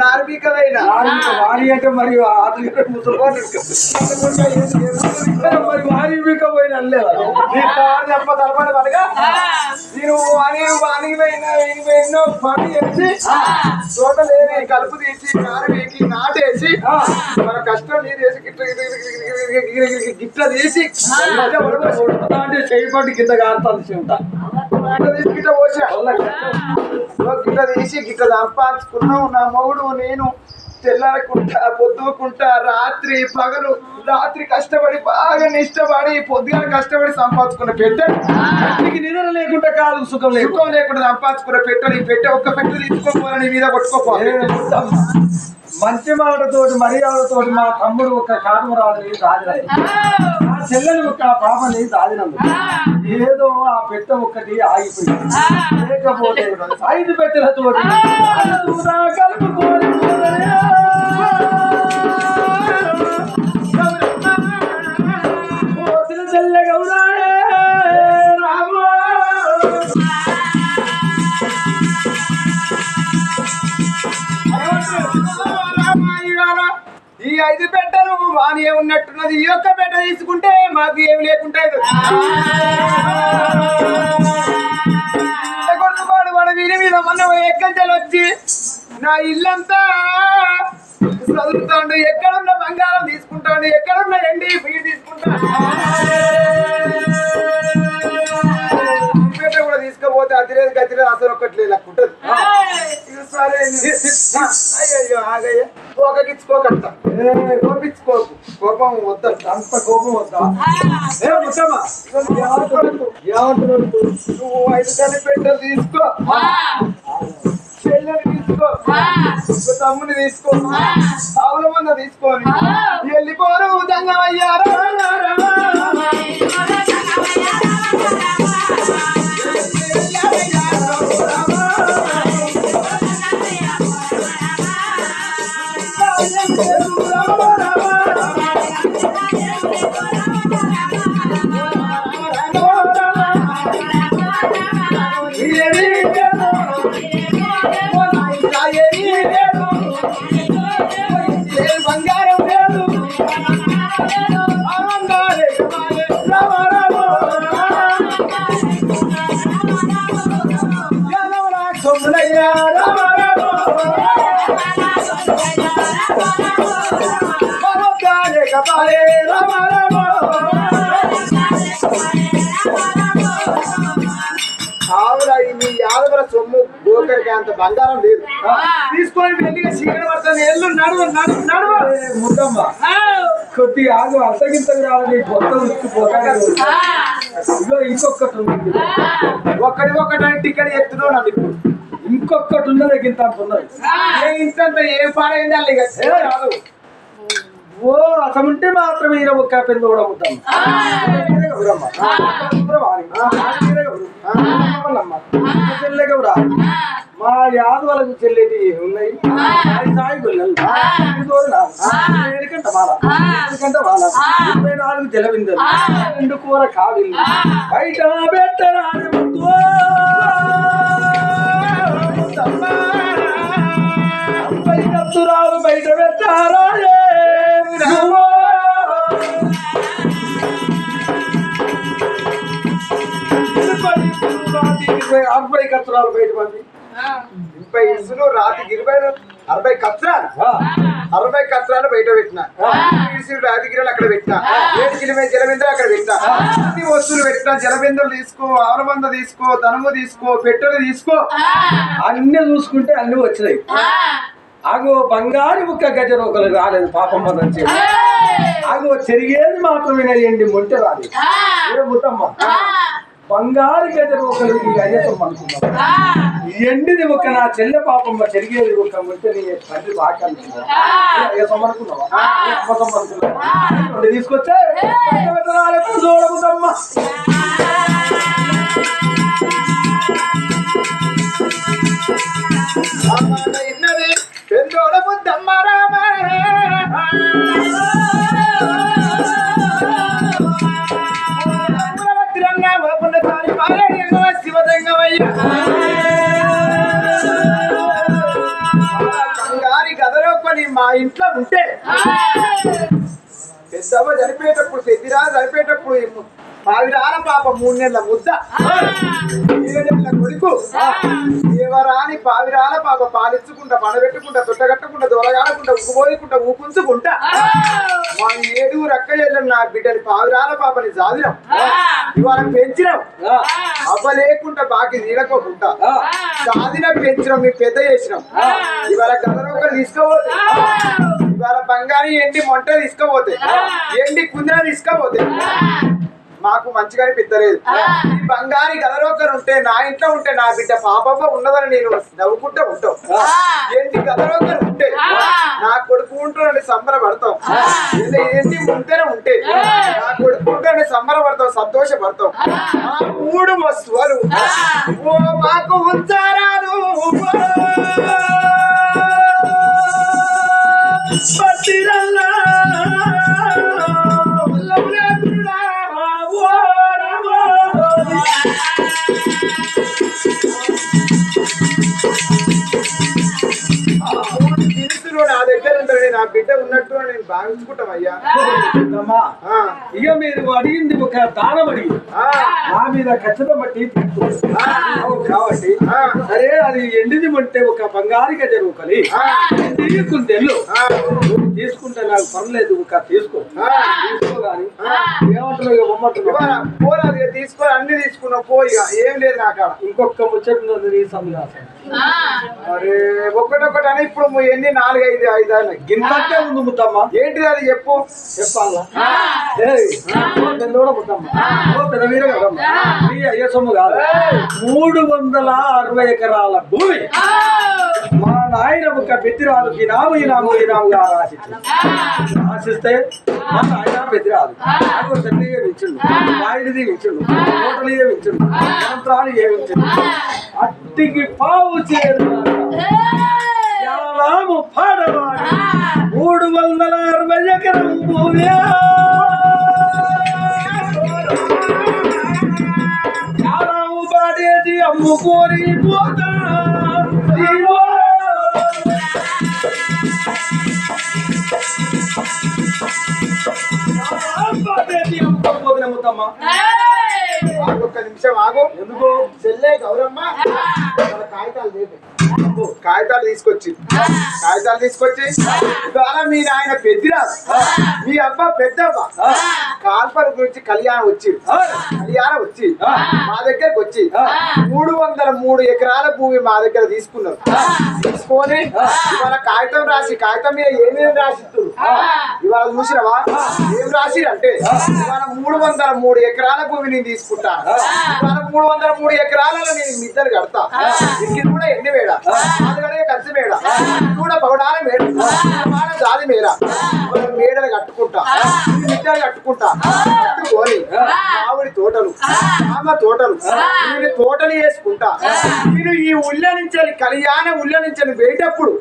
నారు బీకమైనా వాణి అంటే మరి మరి వాణి మీకు పోయిన అనలేదా తలపడి పడగా నేను వాణి వానికి పోయినా వీనికి పోయినా పని చేసి తోట లేని కలుపు తీసి నారు వీకి నాటేసి మన కష్టం నీరు వేసి గిట్ల గిట్ల తీసి అంటే చేయబట్టి కింద కారుతుంది చెమట గిట్ల తీసి గిట్ల పోసా. గిట్ల తీసి గిట్ల సంపాదించుకున్నావు. నా మొగుడు నేను తెల్లారకుంటా పొద్దుకుంటా రాత్రి పగలు రాత్రి కష్టపడి బాగా నిష్టపడి పొద్దుగా కష్టపడి సంపాదించుకున్న పెట్టె. నీకు నిద్ర లేకుండా కాదు సుఖం లేదు సుఖం లేకుండా సంపాదించుకున్న పెట్టె నీ పెట్టె ఒక్క పెట్టె తీసుకోపోవాలి నీ మీద కొట్టుకోపోవాలి మంచి మాటతోటి మర్యాదతోటి మా తమ్ముడు ఒక కాటమరాజు రాజరాజు ఆ. చెల్లెలు ఒక పాపని దాదినందు ఏదో ఆ పెట్ట ఒక్కటి ఆగిపోయింది. లేకపోతే ఐదు పెట్టెలతోటి అడుగునా కలుపుకోని చెల్లె గౌరాయే ఐదు పెట్టలు వాని ఉన్నట్టున్నది ఈ యొక్క పెట్ట తీసుకుంటే మాకు ఏమి లేకుంటే కొడుకుపాడు వాడు వీరి మీద మొన్న ఎక్కంచెలు వచ్చి నా ఇల్లంతా చదువుతాడు ఎక్కడున్న బంగారం తీసుకుంటాడు ఎక్కడున్న ఎండి వీడు తీసుకుంటాడు తీసుకపోతే అతిరేది గతిరేది అసలు ఇది సరే అయ్యో ఆగయ్య. కోకకిచ్చుకోకట్ట కోపించుకోకు. కోపం వద్దంట అంత కోపం వద్దా? ఏమంటున్నాడు నువ్వు ఐదు కని పెట్టెలు తీసుకో. చెల్లెని తీసుకో. తమ్ముని తీసుకో. ఆవుల మంద తీసుకొని వెళ్ళిపోరు దంగమయ్యారా బంగారం గోకరికి అంత బంగారం లేదు. తీసుకొని వెళ్ళిగా చీకటి పడుతుంది. ఎల్లు నడువు నడువు నడువు ముద్దమ్మ. కొద్దిగా ఆగు అర్థగింతకు రావాలి. కొత్త ఇదిగో ఇంకొకటి ఉంది. ఒక్కడి ఒక్కటి ఇక్కడ ఎత్తులో నన్ను. ఇప్పుడు ఇంకొకటి ఉన్నది ఇంత అంత ఉన్నది. ఏ ఇంతంత ఏ పాడైంది. ఓ అసలు ఉంటే మాత్రం ఈయన ఒక్క పెద్ద కూడా ఉంటాం మా యాదవలకు చెల్లేటి ఉన్నాయి. సాయి గొల్లలు. మాల. మాల. నాలుగు జలవిందలు. రెండు కూర కావిళ్ళు. బయట పెట్టరాని బయట పెట్టారా అరవై కత్తురాలు బయట పంపి ముప్పై ఇసులు రాతికి ఇరవై అరవై కత్రాలు అరవై కత్రాలు బయట పెట్టిన. ఇసులు రాతిగిరలు అక్కడ పెట్టిన. ఏడు కిలోమీటర్ జలబిందలు అక్కడ పెట్టిన. అన్ని వస్తువులు పెట్టిన. జలబిందలు తీసుకో ఆవరబంద తీసుకో ధనము తీసుకో పెట్టెలు తీసుకో. అన్ని చూసుకుంటే అన్ని వచ్చినాయి. ఆగో బంగారు ముక్క గజరోకలు రాలేదు పాపం మదం చెప్పి ఆగో చెరిగేది మాత్రమే మొంటె రాలేదు. ఏ ముట్టమ్మ బంగారు గజరోకలు ఈ అయ్యసం అనుకున్నాం ఎండిది ఒక నా చెల్లె పాపమ్మ చెరిగేది ఒక మొంటె నీ తండ్రి బాగా అనుకున్నావా అమ్మసం అనుకున్నావా తీసుకొచ్చే. కంగారి గదలో పని మా ఇంట్లో ఉంటే పెద్దవ చనిపోయేటప్పుడు పెద్దిరా చనిపోయేటప్పుడు మావిరాన పాప మూడు నెలల ముద్ద ఏడు నెలల కొడుకు దేవరాని పావిరాల పాప పాలించుకుంటా పడబెట్టుకుంటా తొట్టగట్టకుండా దొరగాడకుండా ఉక్కుపోయకుండా ఊకుంచుకుంటా మా ఏడుగురు అక్క చెల్లెలు నా బిడ్డని పావిరాల పాపని జాదినాం ఇవాళ పెంచినాం. అవ్వ లేకుండా బాకి ఆ, సాధిన పెంచినాం మీ పెద్ద చేసినాం. ఇవాళ గదరొక్కరు తీసుకోపోతే. ఇవాళ బంగారు ఎండి మొంట తీసుకోపోతే. ఎండి కుందిన తీసుకోపోతే. మాకు మంచిగా అనిపించలేదు ఈ బంగారి గదరొక్కరు ఉంటే నా ఇంట్లో ఉంటే నా బిడ్డ పాపమ్మ ఉన్నదని నేను నవ్వుకుంటూ ఉంటాం. ఎండి గదరొక్కరు ఉంటే నా కొడుకు ఉంటున్నాడు సంబరపడతాం. ఏంటి ఉంటేనే ఉంటే నా కొడుకు ఉంటేనే సంబరపడతాం సంతోషపడతాం. ఆ. మూడు వస్తువులు. ఓ మాకు ఉంచారాను పతిరల్లా నా బిడ్డ ఉన్నట్టు నేను భావించుకుంటాం అయ్యా అమ్మా, ఆ, ఇక మీరు అడిగింది ఒక దానం అడిగి. ఆ, నా మీద ఖచ్చితం బట్టి కాబట్టి సరే అది ఎండిది అంటే ఒక బంగారు గజరు కలి తీసుకుంటే నాకు పర్లేదు ఒక తీసుకో. తీసుకో పోరాదు ఇక తీసుకొని అన్ని తీసుకున్నావు పో ఇక. ఏం లేదు నా కాడ. ఇంకొక ముచ్చట నీ అరే ఒక్కటొక్కటి అని ఇప్పుడు ఎన్ని నాలుగు ఐదు ఐదు అని గింతంటే ఉంది ముద్దమ్మ. ఏంటిది అది? చెప్పు. చెప్పాలా? అయ్య సొమ్ము కాదు. మూడు వందల అరవై ఎకరాల భూమి. మా నాయన ఒక పెద్దిరాలుకి నాము ఈ నాము ఈ నాముగా రాసిచ్చింది ఆశిస్తే మా నాయన పెద్దిరాదు నాకు చెల్లిగా వించుండు నాయుడిది వించుండు కోటలిగా వించుండు యంత్రాలు ఏ వించుండు అట్టికి పావు చేరు. యాలాము పాడవాడు. మూడు వందల అరవై ఎకరం భూమి. యాలాము పాడేది అమ్ముకోరి పోతా. ఒక్క నిమిషం ఆగు. ఎందుకు? చెల్లే గౌరమ్మ. కాగితాలు తీసుకొచ్చి. కాగితాలు తీసుకొచ్చి ఇవాళ మీ నాయన పెద్దిరా మీ అబ్బ పెద్దవ్వ. కాల్పల గురించి కళ్యాణం వచ్చి కళ్యాణం వచ్చి. మా దగ్గరకు వచ్చి. మూడు వందల మూడు ఎకరాల భూమి మా దగ్గర తీసుకున్నారు. తీసుకొని ఇవాళ కాగితం రాసి కాగితం మీద ఏమేమి రాసిస్తారు ఇవాళ చూసినవా? ఏం రాసి అంటే ఇవాళ మూడు వందల మూడు ఎకరాల భూమి నేను తీసుకుంటా. ఇవాళ మూడు వందల మూడు ఎకరాలలో నేను మిద్దరు కడతా. ఇది కూడా ఎన్ని వేడ నాలుగడే ఖర్చు మేడ. కూడా పగడాల మేడ. మాడ జాతి మేడ. మేడలు కట్టుకుంటా. మిద్దరు కట్టుకుంటా. కట్టుకొని మామిడి తోటలు ఆమ తోటలు నేను తోటలు వేసుకుంటా. నేను ఈ ఉళ్ళ నుంచి కళ్యాణ ఉళ్ళ నుంచి పోయేటప్పుడు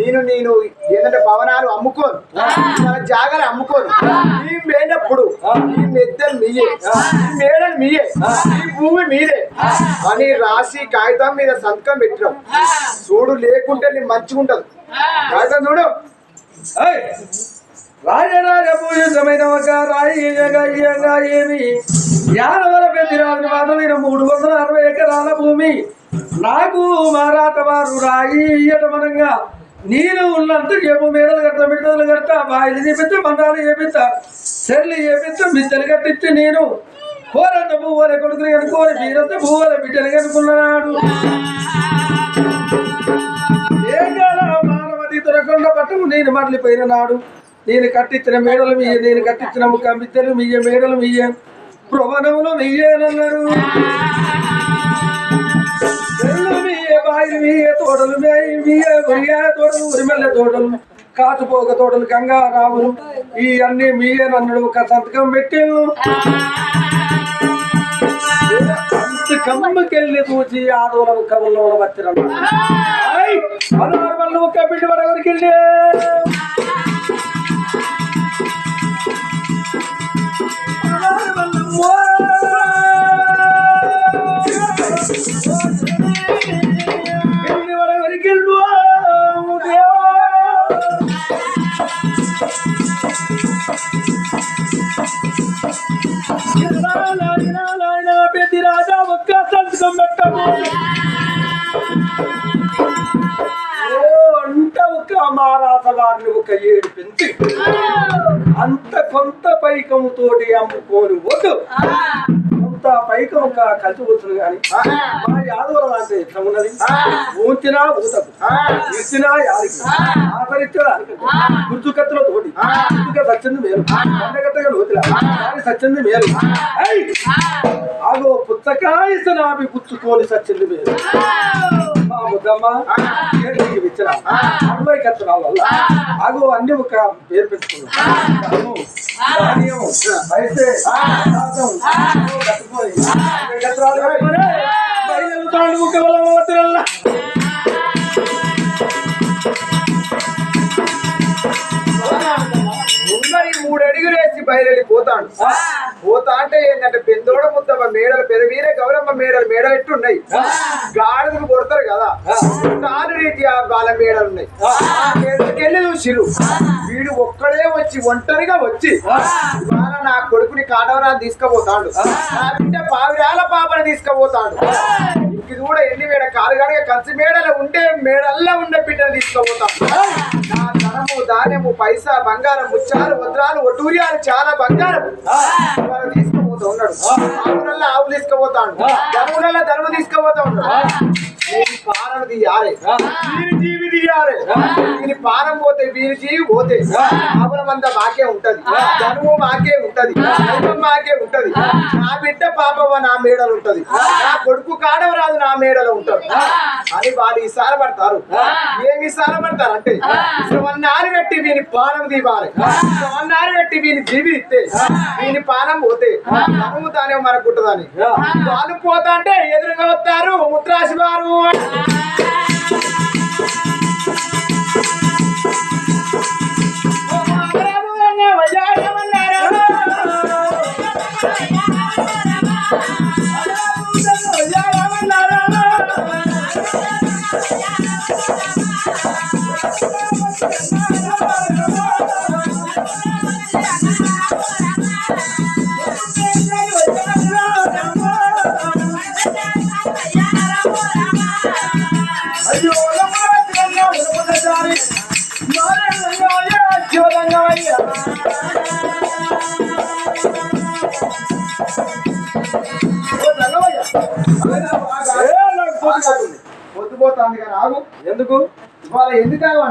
నేను నేను ఏంటంటే భవనాలు అమ్ముకోను. జాగాలు అమ్ముకోను. ఈ పోయినప్పుడు ఈ మెద్దలు మీయే. మేడలు మీయే. ఈ భూమి మీదే. అని రాసి కాగితం మీద సంతకం పెట్టినాం. చూడు లేకుంటే నీ మంచిగుంటది కాగితం చూడు! రాజరాజ పూజితమైన ఒక రాయి ఇయ్యగా ఇయ్యగా ఏమి? యానవల పెద్దిరాజు మాధవైన మూడు వందల అరవై ఎకరాల భూమి. నాకు మారాట వారు రాయి ఇయ్యటమనంగా నేను ఉన్నంత చెప్పు మేడలు కడతా మిడతలు కడతా బాయిలు చేపిస్తా మండాలు చేపిస్తా చెల్లి చేపిస్తా మిద్దలు కట్టించి నేను. కోరంత పువ్వుల కొడుకుని కనుకోని మీరంత పువ్వుల బిడ్డలు కనుక్కున్నాడు. ఏకాల మానవతి దొరకొండ పట్టము నేను మరలిపోయిన నాడు. నేను కట్టించిన మేడలు మీయ నేను కట్టించిన ముఖం మిద్దెలు మీయ మేడలు మీయ. ప్రవణములు మీయేనన్నాడు బాయిలు మీయ తోటలు మీయ ఉరిగా తోటలు ఉరిమెల్ల తోటలు కాటుపోక తోటలు గంగా రాములు ఈ అన్ని మీయేనన్నాడు ఒక సంతకం పెట్టాను ಹತ್ತು ಕಂಬಕ್ಕೆಲ್ಲಿ ದೂಜಿ ಆದೋಲವು ಕವಲ್ಲೋಲ ಬತ್ತಿರಲ್ಲ ಹಲವಾರು ಬಲ್ಲವು ಕಬ್ಬಿಟ್ಟು ಬಡವರಿಗಿಲ್ಲಿ Thank you. వరకు ఒక ఏడు పెంచి. అంత కొంత పైకముతోటి అమ్ముకోని వద్దు. కొంత పైకం ఒక కలిసి వస్తుంది కానీ మా యాదవరం అంటే ఎట్లా ఉన్నది ఊంచినా ఊతకు ఇచ్చినా యాదికి ఆదరించడా గుర్తు కత్తుల తోటి గుర్తుగా సచ్చింది మేలు పండగట్టగా లోతులా సచ్చింది మేలు! ఆగో పుచ్చకాయ నాపి పుచ్చుకొని సచ్చింది మేలు. ముద్దమ్మ విచ్చన అమ్మాయి కత్తరా వల్ల ఆగో అన్ని ఒక పేరు పెట్టుకున్నాం. ధనము, ధాన్యము, ముందరి మూడు అడుగులు వేసి బయలుదేరి పోతాడు. పోతా అంటే ఏంటంటే పెందోడ ముద్దమ్మ మేడలు పెదవీర గౌరమ్మ మేడలు మేడలు ఎట్టున్నాయి. గాడిదకు కొడతారు కదా. తాను రీతిగా వాళ్ళ మేడలు ఉన్నాయి. వెళ్ళి చూసిరు? వీడు ఒక్కడే వచ్చి ఒంటరిగా వచ్చి ఇవాళ నా కొడుకుని కాటవరాన్ని తీసుకుపోతాడు. నా బిడ్డ పావిరాల పాపని తీసుకుపోతాడు. ఇది కూడా ఎన్ని మేడ కాలుగాడిగా కంచి మేడలో ఉంటే మేడల్లో ఉన్న బిడ్డను తీసుకుపోతాడు నా ధనము ధాన్యము పైసా బంగారం ముత్యాలు వజ్రాలు ఒటూర్యాలు చాలా బంగారం. తీసుకుపోతా ఉన్నాడు. ఆవులల్లో ఆవులు తీసుకుపోతాడు. ధనములల్లో ధనము తీసుకుపోతా ఉన్నాడు. వీరి పానం తీయాలి. వీరి జీవి తీయాలి. వీరి పానం పోతే వీరి జీవి పోతే ఆవుల మంద మాకే ఉంటది. ధనము మాకే ఉంటది. దైవం మాకే ఉంటది. నా బిడ్డ పాపవ నా మేడలు ఉంటది. నా కొడుకు కాడవరాదు నా మేడలో ఉంటది అని వాళ్ళు ఈసారి పడతారు. ఏమి ఈసారి పడతారు అంటే ఇసవన్నారు పెట్టి వీని పానం దీపాలి. ఇసవన్నారు పెట్టి వీని జీవి ఇస్తే వీని పానం పోతే ధనము తానే మనకు ఉంటదని వాళ్ళు పోతా అంటే ఎదురుగా వస్తారు ముత్రాసి వారు అయ్యో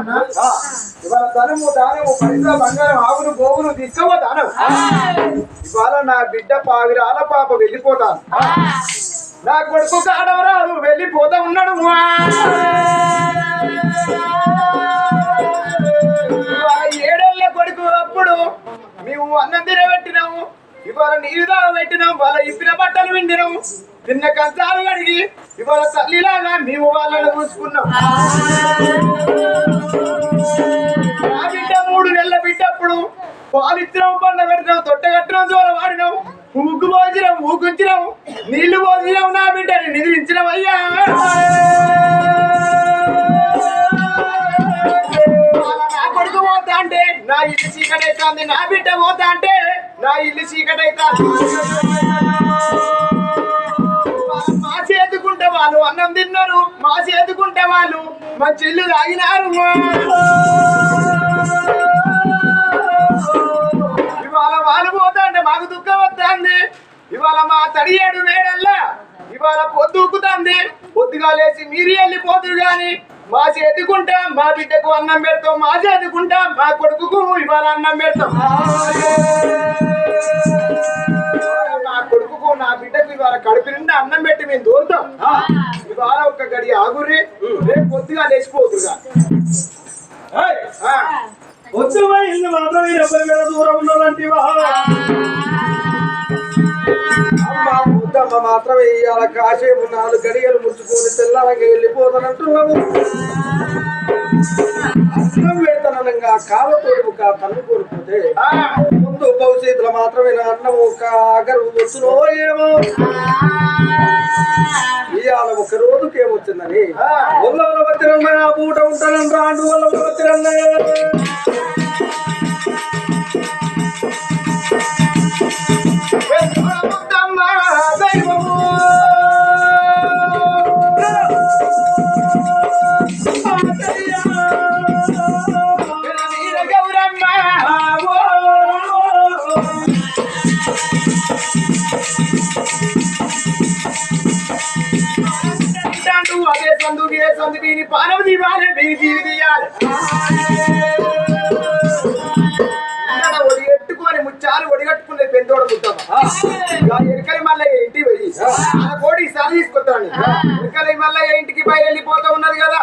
అన్నా? ఇవాళ ధనము దానము పైసా బంగారం ఆవును గోవును తీసుకుపోతాను ఇవాళ నా బిడ్డ పావిరాల పాప వెళ్ళిపోతాను. నా కొడుకు కాడవరాదు వెళ్ళిపోతా ఉన్నాడు. ఏడేళ్ళ కొడుకు అప్పుడు మేము అన్నం తినబెట్టినాము. ఇవాళ నీరు పెట్టినాం వాళ్ళ ఇప్పిన బట్టలు విండినాము. తిన్న కంచాలు కడిగి ఇవాళ తల్లిలాగా మేము వాళ్ళని చూసుకున్నాం నా బిడ్డ మూడు నెలల బిడ్డప్పుడు పాలిత్రం పండ పెట్టినాం తొట్టగట్టినాం దూర వాడినాం ఊగు పోసినాం ఊగుంచినాం నీళ్ళు పోసినాం నా బిడ్డని నిధించినాం అయ్యా. నా కొడుకు పోతా అంటే నా ఇల్లు చీకటి అవుతుంది నా బిడ్డ పోతా అంటే నా ఇల్లు చీకటి వాళ్ళు అన్నం తిన్నారు మా చేతుకుంటే వాళ్ళు మంచి ఇల్లు తాగినారు. ఇవాళ వాళ్ళు పోతా అంటే మాకు దుఃఖం వస్తుంది. ఇవాళ మా తడియేడు వేడల్లా ఇవాళ పొద్దుకుతుంది పొద్దుగా లేచి మీరు వెళ్ళిపోతురు గాని మా చేతుకుంటాం మా బిడ్డకు అన్నం పెడతాం మా చేతుకుంటాం మా కొడుకుకు ఇవాళ అన్నం పెడతాం. కొడుకుకు నా బిడ్డకు ఇవాళ కడుపు నిండా అన్నం పెట్టి మేము దూరుతాం ఇవాళ ఒక గడి ఆగురి రేపు పొద్దుగా లేచిపోతురుగా ఏయ్, ఆ. పొద్దు ఇల్లు మాత్రం ఈ డెబ్బై వేల దూరం ఉన్నదంటివా అమ్మ మాత్రమే ఇవాళ కాసేపు నాలుగు గడియలు ముచ్చుకొని తెల్లారంగా వెళ్ళిపోతానంటున్నావు. అన్నం వేతనంగా కాలతోటి ఒక తన్ను కోల్పోతే ముందు భవిష్యత్తులో మాత్రమే అన్నం ఒక అగరు వచ్చునో ఏమో ఇవాళ ఒక రోజుకి ఏమొచ్చిందని ఆ. ఒళ్ళ వత్తిరన్న ఆ పూట ఉంటానని రాండు వల్ల వత్తిరన్న మళ్ళీ ఇంటికి బయలు వెళ్ళిపోతూ ఉన్నది కదా.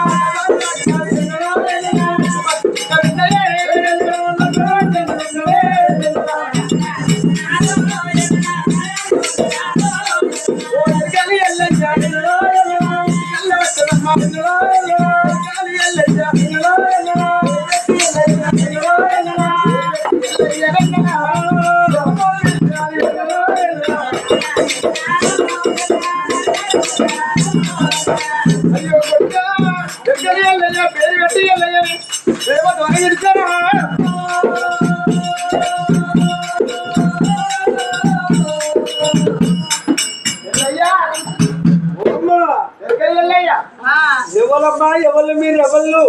ఎవరమ్మా? ఎవరు మీరు? ఎవరు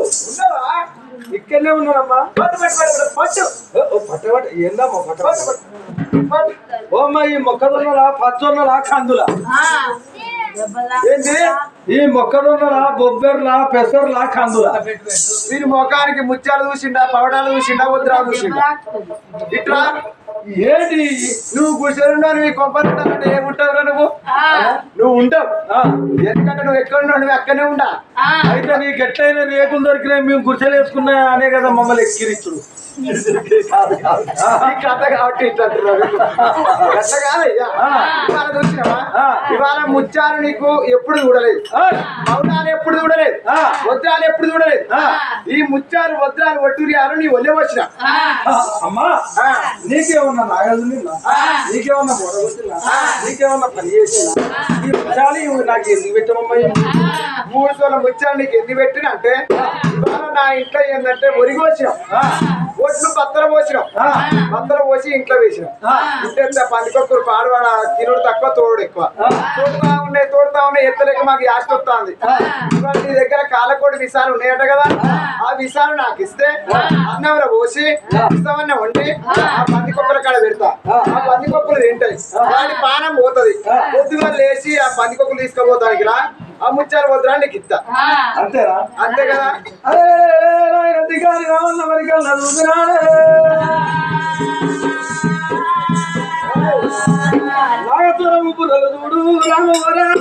ఇక్కడనే ఉన్నారమ్మా. పట్టు పట్టు పట్టు పట్టు ఓ, ఓ, పట్టబట్ట ఏందమ్మా పట్టు ఓ అమ్మా ఈ మొక్కజొన్నలా పచ్చొన్నలా కందులా? ఏంటి ఈ మొక్కజొన్నలా బొబ్బెర్లా పెసర్లా కందులా? వీరి ముఖానికి ముత్యాలు చూసిండా పవడాలు చూసిండా వద్దురాలు చూసిండా? ఇట్లా ఏంటి? నువ్వు కూర్చొని నీ కొంపలంటే ఏముంటావురా నువ్వు? నువ్వు ఉంటావు? ఆ, ఎందుకంటే నువ్వు ఎక్కడ ఉన్నావు? నువ్వు ఎక్కడనే ఉండా? అయితే నీకు ఎట్లయినా రేకులు దొరికినాయి మేము గుర్చలు వేసుకున్నా అనే కదా మమ్మల్ని ఎక్కిరిచ్చుడు. కథ కాబట్టి ఇట్లా కాదయ్యా. ఆ. ఇవాళ చూసినావా? ఆ. ఇవాళ ముత్యాలు నీకు ఎప్పుడు చూడలేదు. మౌనాలు ఎప్పుడు చూడలేదు. ఆ. వజ్రాలు ఎప్పుడు చూడలేదు. ఆ. ఈ ముత్యాలు వజ్రాలు ఒట్టురియాలు నీ ఒళ్ళే వచ్చిన ఆ, అమ్మా నీకేమన్నా నాగదున్నా నీకేమన్నా మొడగొట్టినా నీకేమన్నా పని చేసినా ఈ ఇవి నాకు ఎందుకు పెట్టమమ్మా? మూడు సోల ముత్యాలు నీకు ఎందుకు పెట్టిన అంటే ఇవాళ నా ఇంట్లో ఏంటంటే ఒరిగి వచ్చినాం ఆ, ఒట్లు బత్తలు పోసినాం. ఆ, బత్తలు పోసి ఇంట్లో వేసినాం. ఇంత పందికొక్కరు పాడవాడ? తినుడు తక్కువ తోడు ఎక్కువ. తోడుతా ఉన్నాయి తోడుతా ఉన్నాయి ఎత్తలేక మాకు ఇవాళ నీ దగ్గర కాలకోటి విసాలు ఉన్నాయట కదా? ఆ. విసాలు నాకు ఇస్తే అన్నంలో పోసి ఇస్తామన్న వండి ఆ. పందికొక్కల కాడ పెడతా. ఆ. పందికొక్కలు తింటాయి. వాటి పానం పోతది. పొద్దుగా లేచి ఆ పందికొక్కలు తీసుకుపోతానికి రా. ఆ ముచ్చారు వద్దురా నీకు ఇస్తా అంతేనా? అంతే కదా? అరే నాయన దిగాలి రావన్న మరి కన్నా చూసినాడే నాగతురం బుర్రలు చూడు రామ రామ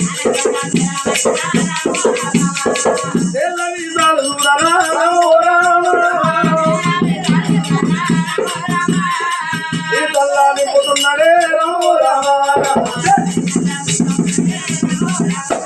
Obrigada.